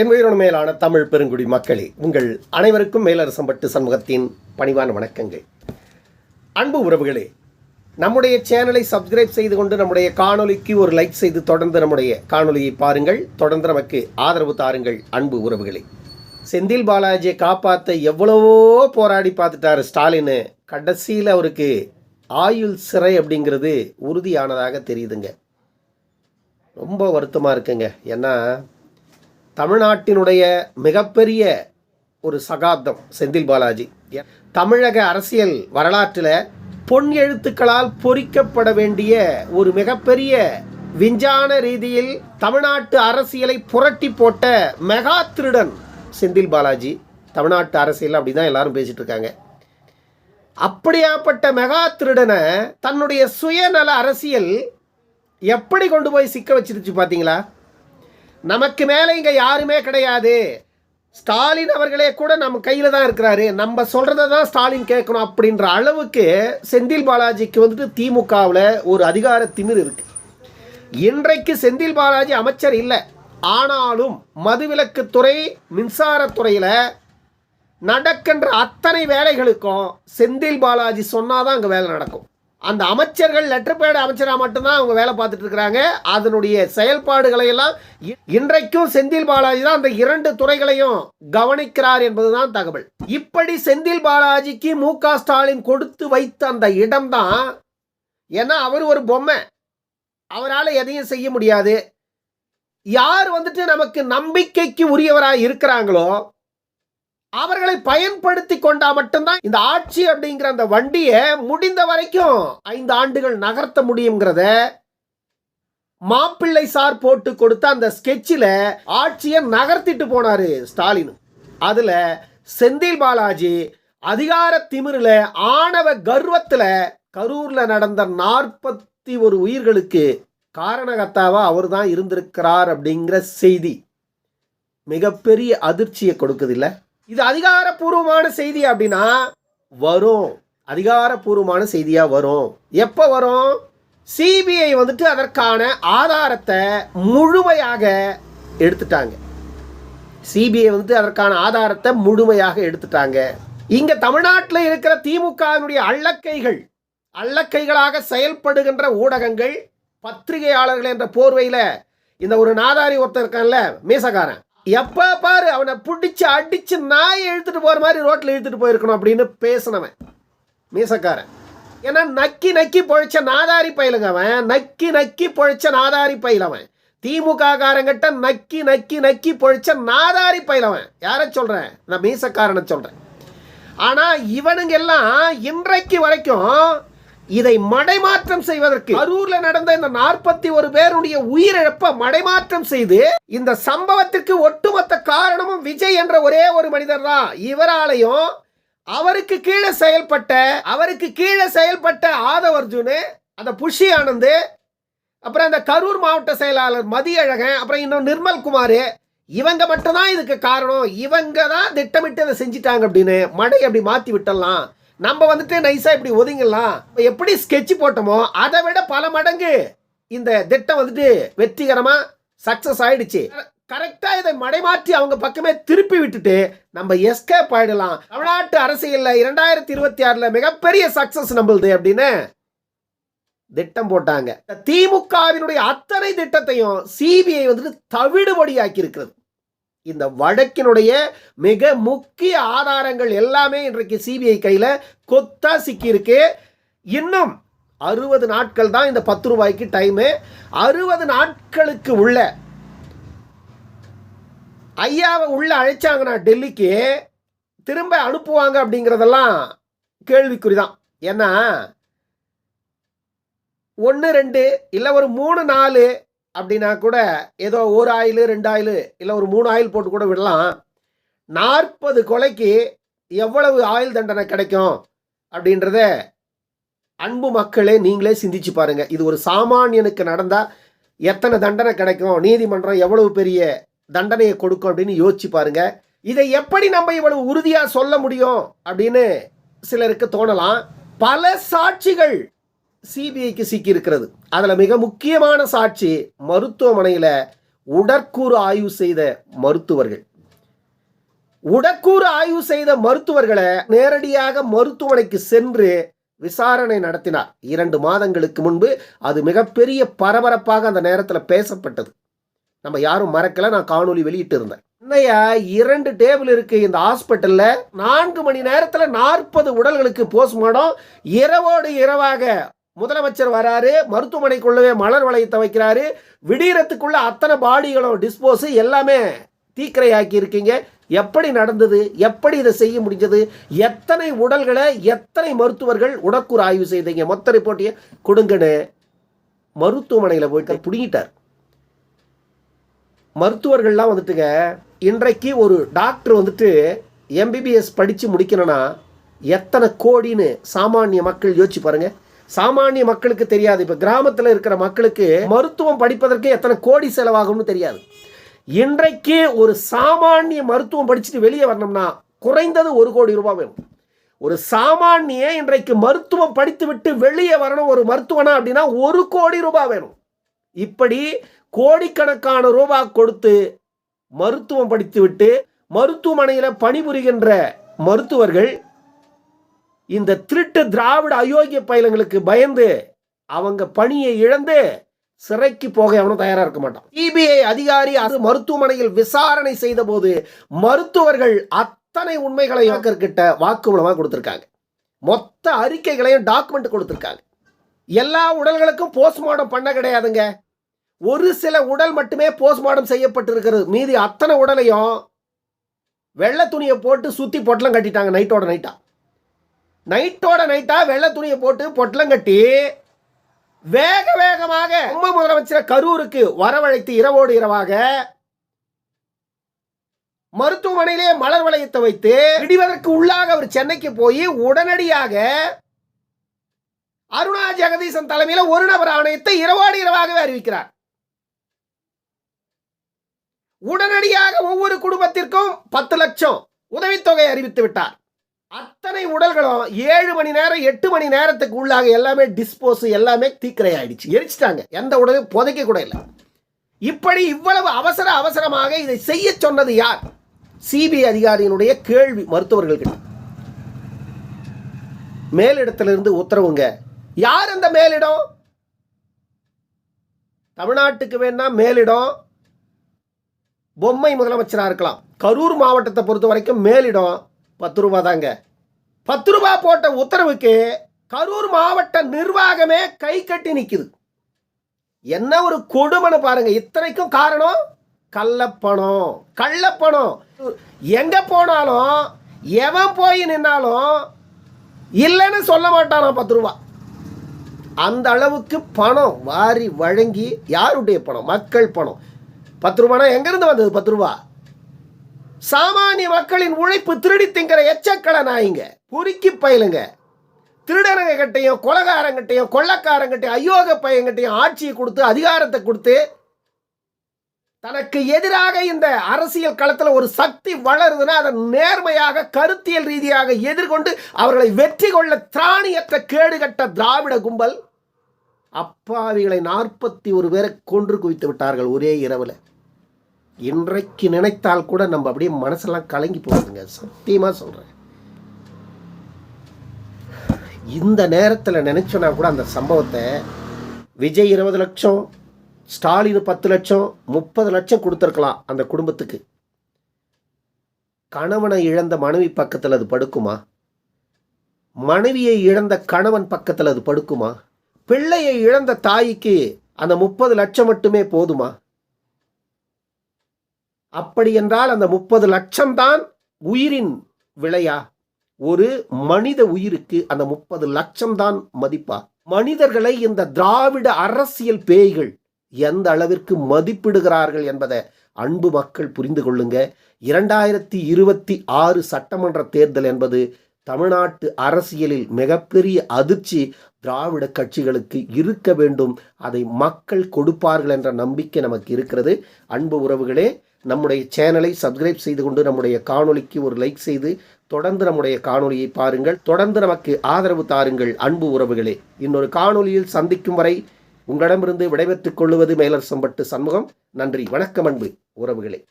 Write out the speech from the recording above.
என் உயிரோடு மேலான தமிழ் பெருங்குடி மக்களே உங்கள் அனைவருக்கும் மேலரசம்பட்டு சண்முகத்தின் பணிவான வணக்கங்கள். அன்பு உறவுகளே நம்முடைய சேனலை சப்ஸ்கிரைப் செய்து கொண்டு நம்முடைய காணொலிக்கு ஒரு லைக் செய்து தொடர்ந்து நம்முடைய காணொலியை பாருங்கள். தொடர்ந்து நமக்கு ஆதரவு தாருங்கள் அன்பு உறவுகளே. செந்தில் பாலாஜியை காப்பாற்ற எவ்வளவோ போராடி பார்த்துட்டாரு ஸ்டாலின். கடைசியில் அவருக்கு ஆயுள் சிறை அப்படிங்கிறது உறுதியானதாக தெரியுதுங்க. ரொம்ப வருத்தமாக இருக்குங்க. ஏன்னா தமிழ்நாட்டினுடைய மிகப்பெரிய ஒரு சகாப்தம் செந்தில் பாலாஜி. தமிழக அரசியல் வரலாற்றில் பொன் எழுத்துக்களால் பொறிக்கப்பட வேண்டிய ஒரு மிகப்பெரிய விஞ்ஞான ரீதியில் தமிழ்நாட்டு அரசியலை புரட்டி போட்ட மெகா திருடன் செந்தில் பாலாஜி. தமிழ்நாட்டு அரசியல் அப்படி தான் எல்லாரும் பேசிட்டு இருக்காங்க. அப்படியாப்பட்ட மெகா திருடனை தன்னுடைய சுயநல அரசியல் எப்படி கொண்டு போய் சிக்க வச்சிருச்சு பார்த்தீங்களா நமக்கு மேலே இங்கே யாருமே கிடையாது. ஸ்டாலின் அவர்களே கூட நம்ம கையில் தான் இருக்கிறாரு. நம்ம சொல்கிறத தான் ஸ்டாலின் கேட்கணும் அப்படின்ற அளவுக்கு செந்தில் பாலாஜிக்கு வந்துட்டு திமுகவில் ஒரு அதிகார திமிர் இருக்கு. இன்றைக்கு செந்தில் பாலாஜி அமைச்சர் இல்லை. ஆனாலும் மதுவிலக்குத்துறை மின்சாரத்துறையில் நடக்கின்ற அத்தனை வேலைகளுக்கும் செந்தில் பாலாஜி சொன்னாதான் அங்கே வேலை நடக்கும். அந்த அமைச்சர்கள் லெட்டர் பேடு அமைச்சராக மட்டும்தான் அவங்க வேலை பார்த்துட்டு இருக்கிறாங்க. அதனுடைய செயல்பாடுகளை எல்லாம் இன்றைக்கும் செந்தில் பாலாஜி தான் அந்த இரண்டு துறைகளையும் கவனிக்கிறார் என்பதுதான் தகவல். இப்படி செந்தில் பாலாஜிக்கு மு க ஸ்டாலின் கொடுத்து வைத்த அந்த இடம்தான் ஏன்னா அவர் ஒரு பொம்மை. அவரால் எதையும் செய்ய முடியாது. யார் வந்துட்டு நமக்கு நம்பிக்கைக்கு உரியவராக இருக்கிறாங்களோ அவர்களை பயன்படுத்தி கொண்டா மட்டும்தான் இந்த ஆட்சி அப்படிங்கிற அந்த வண்டியை முடிந்த வரைக்கும் ஐந்து ஆண்டுகள் நகர்த்த முடியுங்கிறத மாப்பிள்ளை சார் போட்டு கொடுத்த அந்த ஸ்கெட்சில் ஆட்சியை நகர்த்திட்டு போனாரு ஸ்டாலின். அதில் செந்தில் பாலாஜி அதிகார திமிரில் ஆணவ கர்வத்தில் கரூரில் நடந்த நாற்பத்தி ஒரு உயிர்களுக்கு காரணகத்தாவாக அவர் தான் இருந்திருக்கிறார் அப்படிங்கிற செய்தி மிகப்பெரிய அதிர்ச்சியை கொடுக்குது இல்லை? இது அதிகாரப்பூர்வமான செய்தி அப்படின்னா வரும். அதிகாரப்பூர்வமான செய்தியாக வரும். எப்போ வரும்? சிபிஐ வந்துட்டு அதற்கான ஆதாரத்தை முழுமையாக எடுத்துட்டாங்க. சிபிஐ வந்துட்டு அதற்கான ஆதாரத்தை முழுமையாக எடுத்துட்டாங்க. இங்க தமிழ்நாட்டில் இருக்கிற திமுகவினுடைய அள்ளக்கைகள் அள்ளக்கைகளாக செயல்படுகின்ற ஊடகங்கள் பத்திரிகையாளர்கள் என்ற போர்வையில் இந்த ஒரு நாதாரி ஒருத்தர் இருக்கான்ல மீசக்காரன். எப்போ பாரு அவனை பிடிச்சி அடித்து நாயை இழுத்துட்டு போகிற மாதிரி ரோட்டில் இழுத்துட்டு போயிருக்கணும் அப்படின்னு பேசினவன். மீசக்காரன். ஏன்னா நக்கி நக்கி பொழைச்ச நாதாரி பயிலுங்க அவன். நக்கி நக்கி பொழைச்ச நாதாரி பயிலவன் திமுக காரங்கிட்ட நக்கி நக்கி நக்கி பொழைச்ச நாதாரி பயிலவன் யாரை சொல்கிறேன் நான் மீசக்காரனை சொல்கிறேன் ஆனால் இவனுங்க எல்லாம் இன்றைக்கு வரைக்கும் இதை மடைமாற்றம் செய்வதற்கு அரூர்ல நடந்த இந்த நாற்பத்தி ஒரு பேருடைய உயிரிழப்பை மடைமாற்றம் செய்து இந்த சம்பவத்திற்கு ஒட்டுமொத்த காரணமும் விஜய் என்ற ஒரே ஒரு மனிதர் தான் இவராலையும் அவருக்கு கீழே செயல்பட்ட அவருக்கு கீழே செயல்பட்ட ஆதவ் அர்ஜுனு அந்த புஷி ஆனந்து அப்புறம் அந்த கரூர் மாவட்ட செயலாளர் மதியழகன் அப்புறம் இன்னும் நிர்மல் குமார் இவங்க மட்டும்தான் இதுக்கு காரணம். இவங்க தான் திட்டமிட்டு அதை செஞ்சிட்டாங்க அப்படின்னு மடை அப்படி மாற்றி விட்டலாம். நம்ம வந்துட்டு நைஸாக இப்படி ஒதுங்கலாம் எப்படி ஸ்கெட்ச் போட்டோமோ அதை விட பல மடங்கு இந்த திட்டம் வந்துட்டு வெற்றிகரமாக சக்ஸஸ் ஆயிடுச்சு. கரெக்டாக இதை மடைமாற்றி அவங்க பக்கமே திருப்பி விட்டுட்டு நம்ம எஸ்கேப் ஆயிடலாம். தமிழ்நாட்டு அரசியலில் இரண்டாயிரத்தி இருபத்தி ஆறில் மிகப்பெரிய சக்ஸஸ் நம்மளுது அப்படின்னு திட்டம் போட்டாங்க. திமுகவினுடைய அத்தனை திட்டத்தையும் சிபிஐ வந்துட்டு தவிடுபடியாக்கி இருக்கிறது இந்த வழக்கினுடைய மிக முக்கிய ஆதாரங்கள் எல்லாமே இன்றைக்கு சிபிஐ கையில் கொத்தா சிக்கியிருக்கு. இன்னும் அறுபது நாட்கள் தான் இந்த பத்து ரூபாய்க்கு டைமு அறுபது நாட்களுக்கு உள்ள ஐயாவை உள்ள அழைச்சாங்கன்னா டெல்லிக்கு திரும்ப அனுப்புவாங்க அப்படிங்கிறதெல்லாம் கேள்விக்குறி தான் ஏன்னா ஒன்று ரெண்டு இல்லை ஒரு மூணு நாலு அப்படின்னா கூட ஏதோ ஒரு ஆயில் ரெண்டு ஆயில் இல்லை ஒரு மூணு ஆயில் போட்டு கூட விடலாம். நாற்பது கொலைக்கு எவ்வளவு ஆயுள் தண்டனை கிடைக்கும் அப்படின்றத அன்பு மக்களே நீங்களே சிந்திச்சு பாருங்க. இது ஒரு சாமானியனுக்கு நடந்தால் எத்தனை தண்டனை கிடைக்கும் நீதிமன்றம் எவ்வளவு பெரிய தண்டனையை கொடுக்கும் அப்படின்னு யோசிச்சு பாருங்க. இதை எப்படி நம்ம இவ்வளவு உறுதியாக சொல்ல முடியும் அப்படின்னு சிலருக்கு தோணலாம். பல சாட்சிகள் சிபிஐக்கு சிக்கி இருக்கிறது அதில் மிக முக்கியமான சாட்சி மருத்துவமனையில் உடற்கூறு ஆய்வு செய்த மருத்துவர்கள். உடற்கூறு ஆய்வு செய்த மருத்துவர்களை நேரடியாக மருத்துவமனைக்கு சென்று விசாரணை நடத்தினார். இரண்டு மாதங்களுக்கு முன்பு அது மிகப்பெரிய பரபரப்பாக அந்த நேரத்தில் பேசப்பட்டது. நம்ம யாரும் மறக்கல நான் காணொளி வெளியிட்டு இருந்தேன் என்னையா இரண்டு டேபிள் இருக்கு இந்த ஹாஸ்பிட்டல்ல. நான்கு மணி நேரத்தில் நாற்பது உடல்களுக்கு போஸ்ட்மார்டம். இரவோடு இரவாக முதலமைச்சர் வராரு மருத்துவமனைக்குள்ளவே மலர் வளையத்தை வைக்கிறாரு. விடீரத்துக்குள்ள அத்தனை பாடிகளும் டிஸ்போஸ் எல்லாமே தீக்கிரையாக்கி இருக்கீங்க எப்படி நடந்தது? எப்படி இதை செய்ய முடிஞ்சது? எத்தனை உடல்களை எத்தனை மருத்துவர்கள் உடற்கூறு ஆய்வு செய்தீங்க? மொத்த ரிப்போர்ட்டையும் கொடுங்கன்னு மருத்துவமனையில் போயிட்டு பிடுங்கிட்டார். மருத்துவர்கள்லாம் வந்துட்டுங்க இன்றைக்கு ஒரு டாக்டர் வந்துட்டு எம்பிபிஎஸ் படித்து முடிக்கணும்னா எத்தனை கோடின்னு சாமானிய மக்கள் யோசிச்சு பாருங்கள் சாமானிய மக்களுக்கு தெரியாது. இப்போ கிராமத்தில் இருக்கிற மக்களுக்கு மருத்துவம் படிப்பதற்கு எத்தனை கோடி செலவாகும்னு தெரியாது. இன்றைக்கு ஒரு சாமானிய மருத்துவம் படிச்சுட்டு வெளியே வரணும்னா குறைந்தது ஒரு கோடி ரூபாய் வேணும். ஒரு சாமானிய இன்றைக்கு மருத்துவம் படித்து விட்டு வெளியே வரணும் ஒரு மருத்துவனா அப்படின்னா ஒரு கோடி ரூபாய் வேணும். இப்படி கோடிக்கணக்கான ரூபாய் கொடுத்து மருத்துவம் படித்துவிட்டு மருத்துவமனையில் பணிபுரிகின்ற மருத்துவர்கள் இந்த திருட்டு திராவிட அயோக்கிய பயலங்களுக்கு பயந்து அவங்க பணியை இழந்து சிறைக்கு போக எவனும் தயாரா இருக்க மாட்டான். சிபிஐ அதிகாரி அது மருத்துவமனையில் விசாரணை செய்த போது மருத்துவர்கள் அத்தனை உண்மைகளை கிட்ட வாக்குமூலமாக கொடுத்துருக்காங்க. மொத்த அறிக்கைகளையும் டாக்குமெண்ட் கொடுத்துருக்காங்க. எல்லா உடல்களுக்கும் போஸ்ட்மார்டம் பண்ண கிடையாதுங்க. ஒரு சில உடல் மட்டுமே போஸ்ட்மார்டம் செய்யப்பட்டிருக்கிறது. மீதி அத்தனை உடலையும் வெள்ளை துணியை போட்டு சுத்தி பொட்டலம் கட்டிட்டாங்க நைட்டோட நைட்டா நைட்டோட நைட்டா வெள்ளை துணியை போட்டு பொட்டலம் கட்டி வேக வேகமாக உண்மை முதலமைச்சர் கரூருக்கு வரவழைத்து இரவோடு இரவாக மருத்துவமனையிலே மலர் வளையத்தை வைத்து விடுவதற்கு உள்ளாக அவர் சென்னைக்கு போய் உடனடியாக அருணா ஜெகதீசன் தலைமையில் ஒரு நபர் ஆணையத்தை இரவோடு இரவாகவே அறிவிக்கிறார். உடனடியாக ஒவ்வொரு குடும்பத்திற்கும் பத்து லட்சம் உதவித்தொகை அறிவித்து விட்டார். அத்தனை உடல்களும் ஏழு மணி நேரம் எட்டு மணி நேரத்துக்கு உள்ளாக எல்லாமே டிஸ்போஸ் எல்லாமே தீக்கிரை ஆயிடுச்சு எரிச்சிட்டாங்க. எந்த உடலும் புதைக்க கூட இல்லை. இப்படி இவ்வளவு அவசர அவசரமாக இதை செய்ய சொன்னது யார்? சிபிஐ அதிகாரியினுடைய கேள்வி மருத்துவர்கள்கிட்ட. மேலிடத்திலிருந்து உத்தரவுங்க. யார் அந்த மேலிடம்? தமிழ்நாட்டுக்கு வேணா மேலிடம். பொம்மை முதலமைச்சராக இருக்கலாம். கரூர் மாவட்டத்தை பொறுத்த வரைக்கும் மேலிடம். பத்து ரூபா தாங்க பத்து ரூபா போட்ட உத்தரவுக்கு கரூர் மாவட்ட நிர்வாகமே கை கட்டி நிற்குது என்ன ஒரு கொடுமைன்னு பாருங்க. இத்தனைக்கும் காரணம் கள்ளப்பணம். கள்ளப்பணம். எங்க போனாலும் எவன் போய் நின்னாலும் இல்லைன்னு சொல்ல மாட்டானோ பத்து ரூபா அந்த அளவுக்கு பணம் வாரி வழங்கி யாருடைய பணம்? மக்கள் பணம். பத்து ரூபானா எங்கேருந்து வந்தது பத்து ரூபா சாமானிய மக்களின் உழைப்பு திருடி திங்கிற எச்சக்கடை நாயிங்க பொறுக்கி பயிலுங்க. திருடரங்க கிட்டையும் கொலகாரங்கிட்டையும் கொள்ளக்காரங்கிட்டையும் அயோக பையன்கிட்டையும் ஆட்சியை கொடுத்து அதிகாரத்தை கொடுத்து தனக்கு எதிராக இந்த அரசியல் களத்தில் ஒரு சக்தி வளருதுன்னா அதை நேர்மையாக கருத்தியல் ரீதியாக எதிர்கொண்டு அவர்களை வெற்றி கொள்ள திராணியற்ற கேடுகட்ட திராவிட கும்பல் அப்பாவிகளை நாற்பத்தி ஒரு பேரை கொன்று குவித்து விட்டார்கள் ஒரே இரவில். இன்றைக்கு நினைத்தால் கூட நம்ம அப்படியே மனசெல்லாம் கலங்கி போகுதுங்க. சத்தியமாக சொல்கிறேன் இந்த நேரத்தில் நினச்சோன்னா கூட அந்த சம்பவத்தை விஜய் இருபது லட்சம் ஸ்டாலின் பத்து லட்சம் முப்பது லட்சம் கொடுத்துருக்கலாம் அந்த குடும்பத்துக்கு. கணவனை இழந்த மனைவி பக்கத்தில் அது படுக்குமா? மனைவியை இழந்த கணவன் பக்கத்தில் அது படுக்குமா? பிள்ளையை இழந்த தாய்க்கு அந்த முப்பது லட்சம் மட்டுமே போதுமா? அப்படி என்றால் அந்த முப்பது லட்சம் தான் உயிரின் விலையா ஒரு மனித உயிருக்கு அந்த முப்பது லட்சம் தான் மதிப்பா. மனிதர்களை இந்த திராவிட அரசியல் பேய்கள் எந்த அளவிற்கு மதிப்பிடுகிறார்கள் என்பதை அன்பு மக்கள் புரிந்து கொள்ளுங்க. இரண்டாயிரத்தி இருபத்தி ஆறு சட்டமன்ற தேர்தல் என்பது தமிழ்நாட்டு அரசியலில் மிகப்பெரிய அதிர்ச்சி திராவிட கட்சிகளுக்கு இருக்க வேண்டும். அதை மக்கள் கொடுப்பார்கள் என்ற நம்பிக்கை நமக்கு இருக்கிறது. அன்பு உறவுகளே நம்முடைய சேனலை சப்ஸ்கிரைப் செய்து கொண்டு நம்முடைய காணொளிக்கு ஒரு லைக் செய்து தொடர்ந்து நம்முடைய காணொலியை பாருங்கள். தொடர்ந்து நமக்கு ஆதரவு தாருங்கள் அன்பு உறவுகளே. இன்னொரு காணொலியில் சந்திக்கும் வரை உங்களிடமிருந்து விடைபெற்றுக் கொள்வது மேலர் சம்பட்டு சண்முகம். நன்றி வணக்கம் அன்பு உறவுகளே.